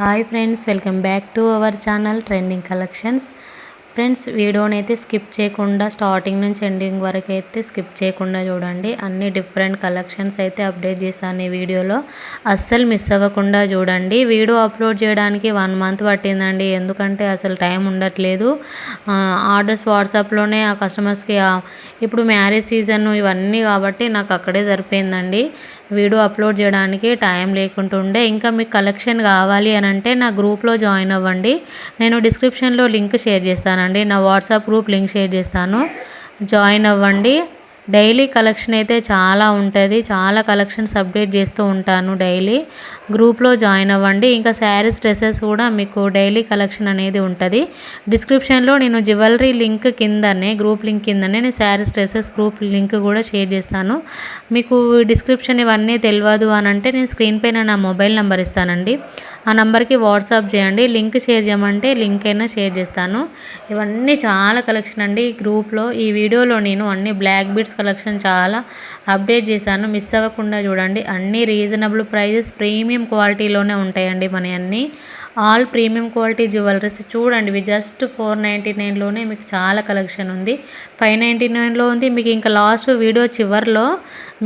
Hi friends welcome back to our channel trending collections. Friends వీడియోని అయితే skip చేయకుండా starting నుంచి ఎండింగ్ వరకు అయితే స్కిప్ చేయకుండా చూడండి. అన్ని డిఫరెంట్ కలెక్షన్స్ అయితే అప్డేట్ చేశాను ఈ వీడియోలో. అస్సలు మిస్ అవ్వకుండా చూడండి. వీడియో అప్లోడ్ చేయడానికి వన్ మంత్ పట్టిందండి. ఎందుకంటే అసలు టైం ఉండట్లేదు. ఆర్డర్స్ వాట్సాప్లోనే ఆ కస్టమర్స్కి ఇప్పుడు మ్యారేజ్ సీజన్ ఇవన్నీ కాబట్టి నాకు అక్కడే సరిపోయిందండి. వీడియో అప్లోడ్ చేయడానికి టైం లేకుంటుండే ఇంకా మీకు కలెక్షన్ కావాలి అని అంటే నా గ్రూప్లో జాయిన్ అవ్వండి. నేను డిస్క్రిప్షన్లో లింక్ షేర్ చేస్తానండి. నా వాట్సాప్ గ్రూప్ లింక్ షేర్ చేస్తాను. జాయిన్ అవ్వండి. డైలీ కలెక్షన్ అయితే చాలా ఉంటుంది. చాలా కలెక్షన్స్ అప్డేట్ చేస్తూ ఉంటాను డైలీ. గ్రూప్లో జాయిన్ అవ్వండి. ఇంకా శారీస్ డ్రెస్సెస్ కూడా మీకు డైలీ కలెక్షన్ అనేది ఉంటుంది. డిస్క్రిప్షన్లో నేను జ్యువెలరీ లింక్ కిందనే గ్రూప్ లింక్ కిందనే నేను శారీస్ డ్రెస్సెస్ గ్రూప్ లింక్ కూడా షేర్ చేస్తాను. మీకు డిస్క్రిప్షన్ ఇవన్నీ తెలియదు అని అంటే నేను స్క్రీన్ పైన నా మొబైల్ నెంబర్ ఇస్తానండి. ఆ నెంబర్కి వాట్సాప్ చేయండి. లింక్ షేర్ చేయమంటే లింక్ అయినా షేర్ చేస్తాను. ఇవన్నీ చాలా కలెక్షన్ అండి. గ్రూప్లో ఈ వీడియోలో నేను అన్ని బ్లాక్ బీడ్స్ కలెక్షన్ చాలా అప్డేట్ చేశాను. మిస్ అవ్వకుండా చూడండి. అన్ని రీజనబుల్ ప్రైజెస్ ప్రీమియం క్వాలిటీలోనే ఉంటాయండి మన అన్నీ ఆల్ ప్రీమియం క్వాలిటీ జ్యువెలరీస్. చూడండి ఇవి జస్ట్ ఫోర్ నైంటీ నైన్లోనే మీకు చాలా కలెక్షన్ ఉంది. ఫైవ్ నైంటీ నైన్లో ఉంది. మీకు ఇంకా లాస్ట్ వీడియో చివరిలో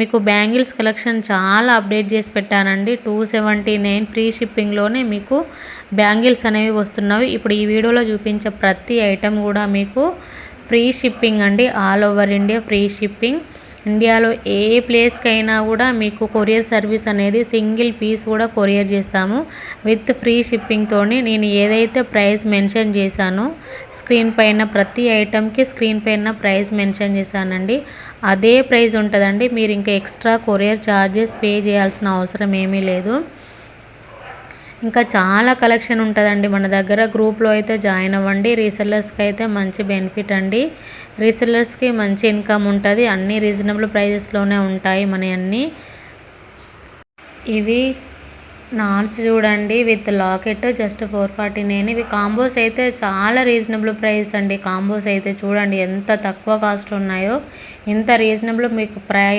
మీకు బ్యాంగిల్స్ కలెక్షన్ చాలా అప్డేట్ చేసి పెట్టానండి. టూ సెవెంటీ నైన్ ఫ్రీ షిప్పింగ్లోనే మీకు బ్యాంగిల్స్ అనేవి వస్తున్నవి. ఇప్పుడు ఈ వీడియోలో చూపించే ప్రతి ఐటెం కూడా మీకు ఫ్రీ షిప్పింగ్ అండి. All over India free shipping. ఇండియాలో ఏ ప్లేస్కైనా కూడా మీకు కొరియర్ సర్వీస్ అనేది సింగిల్ పీస్ కూడా కొరియర్ చేస్తాము. విత్ ఫ్రీ షిప్పింగ్తో నేను ఏదైతే ప్రైస్ మెన్షన్ చేశానో స్క్రీన్ పైన ప్రతి ఐటెంకి స్క్రీన్ పైన ప్రైస్ మెన్షన్ చేశానండి. అదే ప్రైస్ ఉంటుందండి. మీరు ఇంకా ఎక్స్ట్రా కొరియర్ ఛార్జెస్ పే చేయాల్సిన అవసరం ఏమీ లేదు. ఇంకా చాలా కలెక్షన్ ఉంటుందండి మన దగ్గర. గ్రూప్లో అయితే జాయిన్ అవ్వండి. రీసెల్లర్స్కి అయితే మంచి బెనిఫిట్ అండి. రీసెల్లర్స్కి మంచి ఇన్కమ్ ఉంటుంది. అన్నీ రీజనబుల్ ప్రైజెస్లోనే ఉంటాయి మన అన్నీ. ఇవి నాన్స్ చూడండి with locket just four forty nine. ఇవి కాంబోస్ అయితే చాలా రీజనబుల్ ప్రైస్ అండి. కాంబోస్ అయితే చూడండి ఎంత తక్కువ కాస్ట్ ఉన్నాయో ఇంత రీజనబుల్ మీకు ప్రై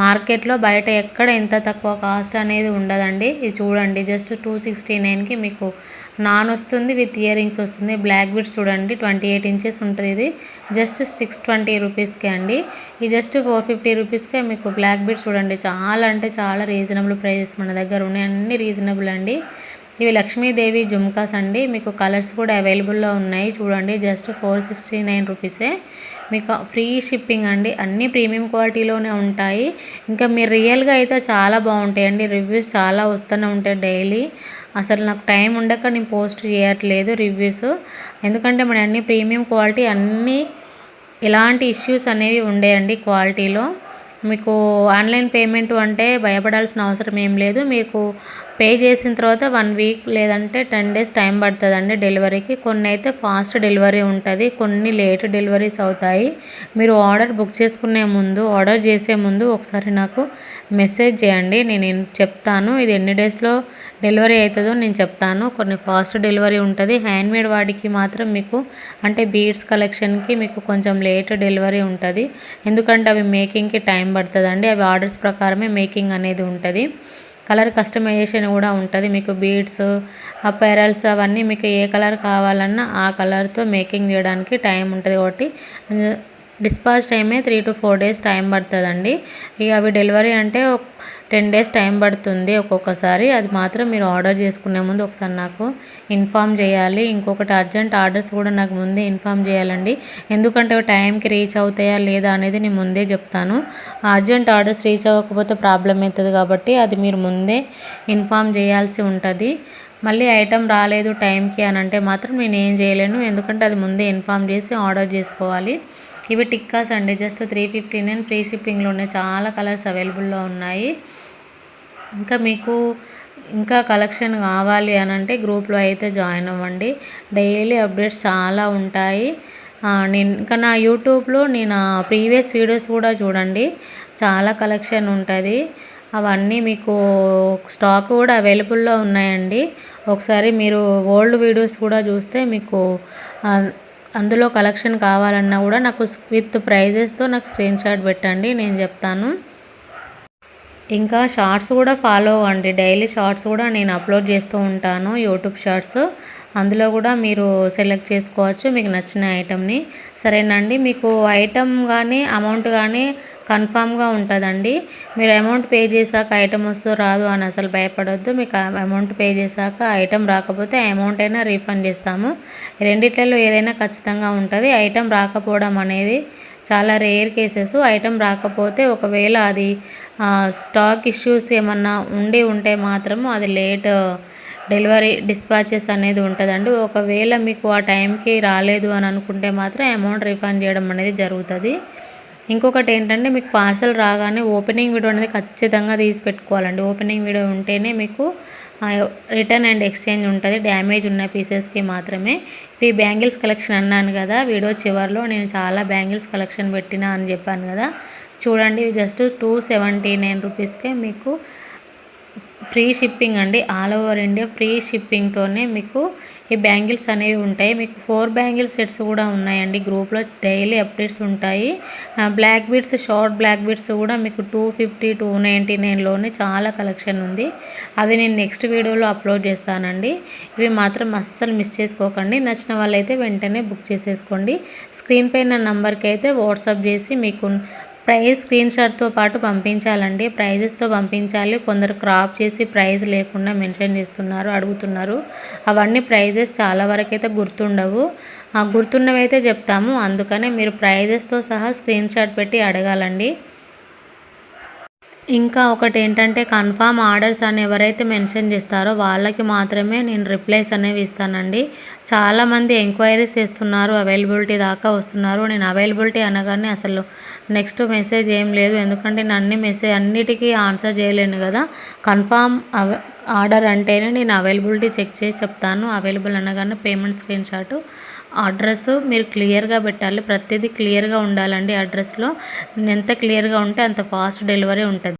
మార్కెట్లో బయట ఎక్కడ ఎంత తక్కువ కాస్ట్ అనేది ఉండదండి. ఇది చూడండి జస్ట్ టూ సిక్స్టీ నైన్కి మీకు నాన్ వస్తుంది విత్ ఇయరింగ్స్ వస్తుంది. బ్లాక్ బిట్స్ చూడండి ట్వంటీ ఎయిట్ ఇంచెస్ ఉంటుంది ఇది. జస్ట్ సిక్స్ ట్వంటీ రూపీస్కే అండి. ఈ జస్ట్ ఫోర్ ఫిఫ్టీ రూపీస్కే మీకు బ్లాక్ బిట్స్ చూడండి. చాలా అంటే చాలా రీజనబుల్ ప్రైజెస్ మన దగ్గర ఉన్నాయి. అన్ని రీజనబుల్ అండి. ఇవి లక్ష్మీదేవి జుమ్కాస్ అండి. మీకు కలర్స్ కూడా అవైలబుల్లో ఉన్నాయి. చూడండి జస్ట్ ఫోర్ సిక్స్టీ నైన్ రూపీసే. మీకు ఫ్రీ షిప్పింగ్ అండి. అన్నీ ప్రీమియం క్వాలిటీలోనే ఉంటాయి. ఇంకా మీరు రియల్గా అయితే చాలా బాగుంటాయండి. రివ్యూస్ చాలా వస్తూనే ఉంటాయి డైలీ. అసలు నాకు టైం ఉండక నేను పోస్ట్ చేయట్లేదు రివ్యూస్. ఎందుకంటే మన అన్ని ప్రీమియం క్వాలిటీ అన్నీ ఎలాంటి ఇష్యూస్ అనేవి ఉండేయండి క్వాలిటీలో. మీకు ఆన్లైన్ పేమెంట్ అంటే భయపడాల్సిన అవసరం ఏం లేదు. మీకు పే చేసిన తర్వాత వన్ వీక్ లేదంటే టెన్ డేస్ టైం పడుతుందండి డెలివరీకి. కొన్ని అయితే ఫాస్ట్ డెలివరీ ఉంటుంది కొన్ని లేట్ డెలివరీస్ అవుతాయి. మీరు ఆర్డర్ బుక్ చేసుకునే ముందు ఆర్డర్ చేసే ముందు ఒకసారి నాకు మెసేజ్ చేయండి నేను చెప్తాను. ఇది ఎన్ని డేస్లో డెలివరీ అవుతుందో నేను చెప్తాను. కొన్ని ఫాస్ట్ డెలివరీ ఉంటుంది హ్యాండ్మేడ్ వాడికి మాత్రం మీకు అంటే బీడ్స్ కలెక్షన్కి మీకు కొంచెం లేట్ డెలివరీ ఉంటుంది. ఎందుకంటే అవి మేకింగ్కి టైం పడుతుందండి అవి ఆర్డర్స్ ప్రకారమే మేకింగ్ అనేది ఉంటుంది. కలర్ కస్టమైజేషన్ కూడా ఉంటుంది. మీకు బీడ్స్ అపైరల్స్ అవన్నీ మీకు ఏ కలర్ కావాలన్నా ఆ కలర్తో మేకింగ్ చేయడానికి టైం ఉంటుంది కాబట్టి డిస్పాచ్ టైమే three to four days time పడుతుందండి. ఇక అవి డెలివరీ అంటే టెన్ డేస్ టైం పడుతుంది ఒక్కొక్కసారి. అది మాత్రం మీరు ఆర్డర్ చేసుకునే ముందు ఒకసారి నాకు ఇన్ఫామ్ చేయాలి. ఇంకొకటి అర్జెంట్ ఆర్డర్స్ కూడా నాకు ముందే ఇన్ఫామ్ చేయాలండి. ఎందుకంటే టైంకి రీచ్ అవుతాయా లేదా అనేది నేను ముందే చెప్తాను. అర్జెంట్ ఆర్డర్స్ రీచ్ అవ్వకపోతే ప్రాబ్లం అవుతుంది కాబట్టి అది మీరు ముందే ఇన్ఫామ్ చేయాల్సి ఉంటుంది. మళ్ళీ ఐటెం రాలేదు టైంకి అని అంటే మాత్రం నేను ఏం చేయలేను. ఎందుకంటే అది ముందే ఇన్ఫామ్ చేసి ఆర్డర్ చేసుకోవాలి. ఇవి టిక్కాస్ అండి just three fifty nine free షిప్పింగ్లో ఉన్నాయి. చాలా కలర్స్ అవైలబుల్లో ఉన్నాయి. ఇంకా మీకు ఇంకా కలెక్షన్ కావాలి అని అంటే గ్రూప్లో అయితే జాయిన్ అవ్వండి. డైలీ అప్డేట్స్ చాలా ఉంటాయి. నేను ఇంకా నా యూట్యూబ్లో నేను ప్రీవియస్ వీడియోస్ కూడా చూడండి. చాలా కలెక్షన్ ఉంటుంది. అవన్నీ మీకు స్టాక్ కూడా అవైలబుల్లో ఉన్నాయండి. ఒకసారి మీరు ఓల్డ్ వీడియోస్ కూడా చూస్తే మీకు అందులో కలెక్షన్ కావాలన్నా కూడా నాకు విత్ ప్రైజెస్తో నాకు స్క్రీన్ షాట్ పెట్టండి నేను చెప్తాను. ఇంకా షార్ట్స్ కూడా ఫాలో అవ్వండి. డైలీ షార్ట్స్ కూడా నేను అప్లోడ్ చేస్తూ ఉంటాను యూట్యూబ్ షార్ట్స్. అందులో కూడా మీరు సెలెక్ట్ చేసుకోవచ్చు మీకు నచ్చిన ఐటమ్ని సరేనండి మీకు ఐటెం కానీ అమౌంట్ కానీ కన్ఫామ్గా ఉంటుందండి. మీరు అమౌంట్ పే చేశాక ఐటెం వస్తూ రాదు అని అసలు భయపడొద్దు. మీకు అమౌంట్ పే చేశాక ఐటమ్ రాకపోతే అమౌంట్ అయినా రీఫండ్ చేస్తాము. రెండిట్లలో ఏదైనా ఖచ్చితంగా ఉంటుంది. ఐటెం రాకపోవడం అనేది చాలా రేర్ కేసెస్. ఐటెం రాకపోతే ఒకవేళ అది స్టాక్ ఇష్యూస్ ఏమన్నా ఉండి ఉంటే మాత్రము అది లేట్ డెలివరీ డిస్పాచెస్ అనేది ఉంటుందండి. ఒకవేళ మీకు ఆ టైంకి రాలేదు అని అనుకుంటే మాత్రం అమౌంట్ రిఫండ్ చేయడం అనేది జరుగుతుంది. ఇంకొకటి ఏంటంటే మీకు పార్సల్ రాగానే ఓపెనింగ్ వీడియో అనేది ఖచ్చితంగా తీసి పెట్టుకోవాలండి. ఓపెనింగ్ వీడియో ఉంటేనే మీకు రిటర్న్ అండ్ ఎక్స్చేంజ్ ఉంటుంది. డ్యామేజ్ ఉన్న పీసెస్కి మాత్రమే. ఇవి బ్యాంగిల్స్ కలెక్షన్ అన్నాను కదా వీడియో చివరిలో నేను చాలా బ్యాంగిల్స్ కలెక్షన్ పెట్టిన అని చెప్పాను కదా. చూడండి జస్ట్ టూ సెవెంటీ నైన్ రూపీస్కే మీకు ఫ్రీ షిప్పింగ్ అండి. ఆల్ ఓవర్ ఇండియా ఫ్రీ షిప్పింగ్తోనే మీకు ఈ బ్యాంగిల్స్ అనేవి ఉంటాయి. మీకు ఫోర్ బ్యాంగిల్ సెట్స్ కూడా ఉన్నాయండి. గ్రూప్లో డైలీ అప్డేట్స్ ఉంటాయి. Black beads short black beads కూడా మీకు టూ ఫిఫ్టీ టూ నైంటీ నైన్లోనే చాలా కలెక్షన్ ఉంది. అవి నేను నెక్స్ట్ వీడియోలో అప్లోడ్ చేస్తానండి. ఇవి మాత్రం అస్సలు మిస్ చేసుకోకండి. నచ్చిన వాళ్ళైతే వెంటనే బుక్ చేసేసుకోండి. స్క్రీన్ పైన నంబర్కి అయితే వాట్సాప్ చేసి మీకు ప్రైస్ స్క్రీన్ షాట్తో పాటు పంపించాలండి. ప్రైజెస్తో పంపించాలి. కొందరు క్రాప్ చేసి ప్రైజ్ లేకుండా మెన్షన్ చేస్తున్నారు అడుగుతున్నారు. అవన్నీ ప్రైజెస్ చాలా వరకు అయితే గుర్తుండవు. గుర్తున్నవి అయితే చెప్తాము. అందుకనే మీరు ప్రైజెస్తో సహా స్క్రీన్ షాట్ పెట్టి అడగాలండి. ఇంకా ఒకటి ఏంటంటే కన్ఫామ్ ఆర్డర్స్ అని ఎవరైతే మెన్షన్ చేస్తారో వాళ్ళకి మాత్రమే నేను రిప్లైస్ అనేవి ఇస్తానండి. చాలామంది ఎంక్వైరీస్ చేస్తున్నారు అవైలబిలిటీ దాకా వస్తున్నారు. నేను అవైలబిలిటీ అనగానే అసలు నెక్స్ట్ మెసేజ్ ఏం లేదు. ఎందుకంటే నేను అన్ని మెసేజ్ అన్నిటికీ ఆన్సర్ చేయలేను కదా. కన్ఫామ్ ఆర్డర్ అంటేనే నేను అవైలబిలిటీ చెక్ చేసి చెప్తాను. అవైలబుల్ అనగానే పేమెంట్ స్క్రీన్ షాట్ అడ్రస్ మీరు క్లియర్గా పెట్టాలి. ప్రతిదీ క్లియర్గా ఉండాలండి అడ్రస్లో. ఎంత క్లియర్గా ఉంటే అంత ఫాస్ట్ డెలివరీ ఉంటుంది.